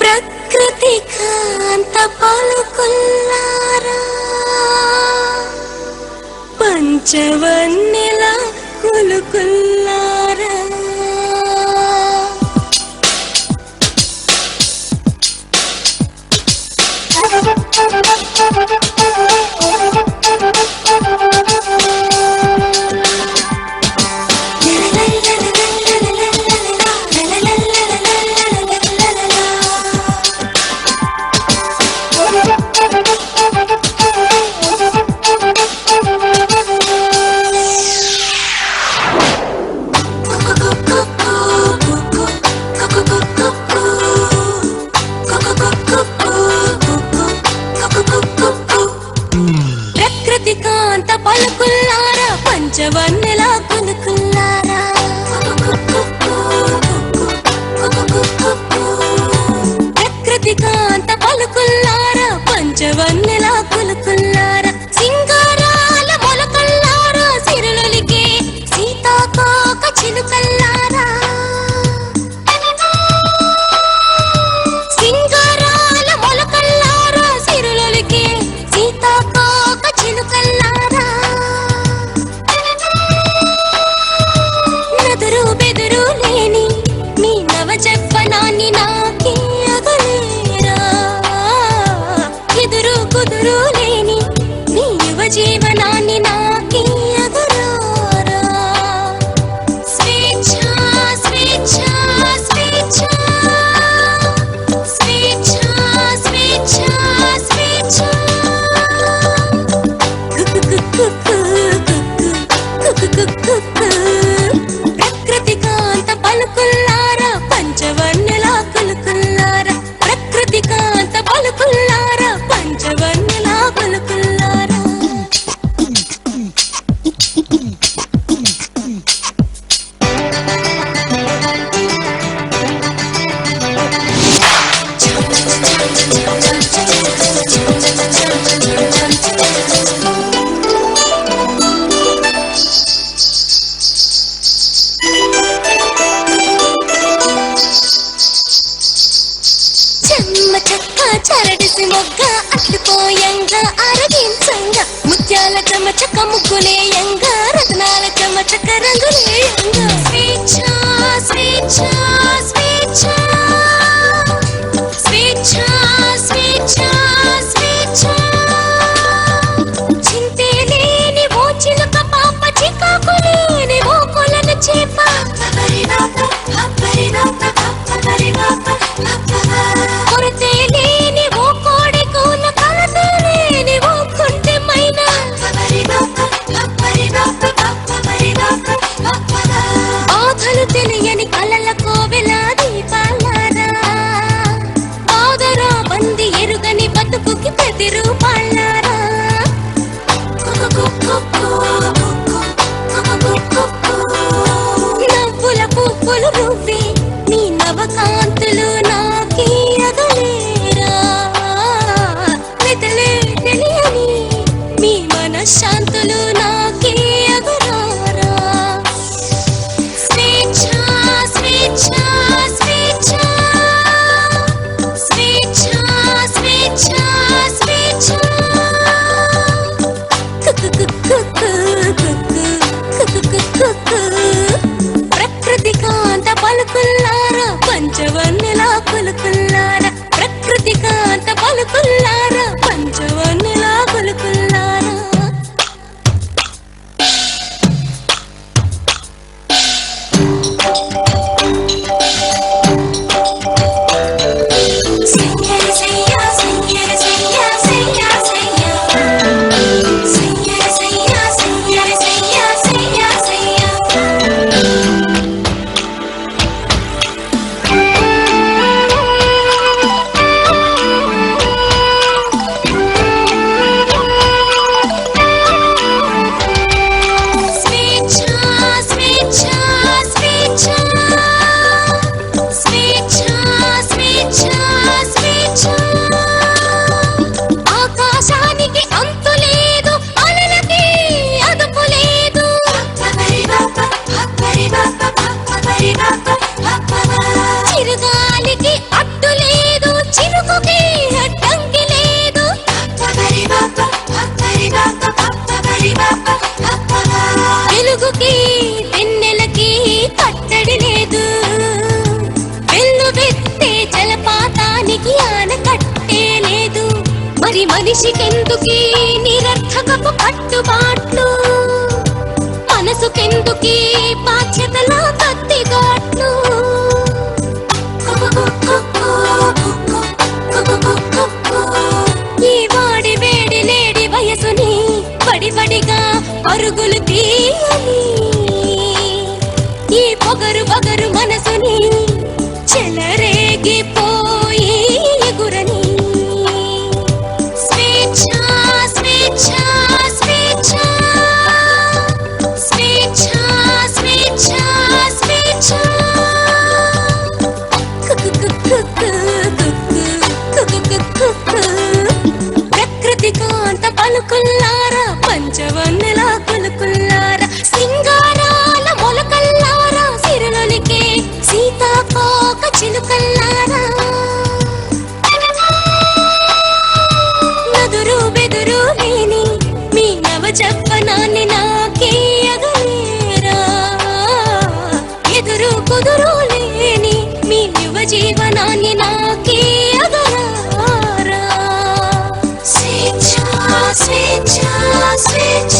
ప్రకృతి కాంత పలుకుల్లారా? పంచవన్నెల కులుకుల్లా ప్రాంత పలుకుల్లారా? పంచవన్నెలా కొనుకుల్లారా जीवन అరడిసి మొగ్గ అట్టుపోయంగా అరగించంగా. ముత్యాల చమచక ముగ్గులేయంగా no, no. మరి మనిషికెందుకీ నిరర్థకపు కట్టుబాట్లు? మనసుకెందుకీ బాధ్యతల కత్తిగాట్లు ఈ వాడి వేడి లేడి వయసుని పడిపడిగా పరుగులు తీయని ఈ పొగరు బగరు మనసుని చెలరేగిపో చెప్పనాన్ని నాకేయగలేరా ఎదురు కుదురు లేని మీ యువ జీవనాన్ని నాకేయగలరా స్వేచ్ఛ స్వేచ్ఛ స్వేచ్ఛ.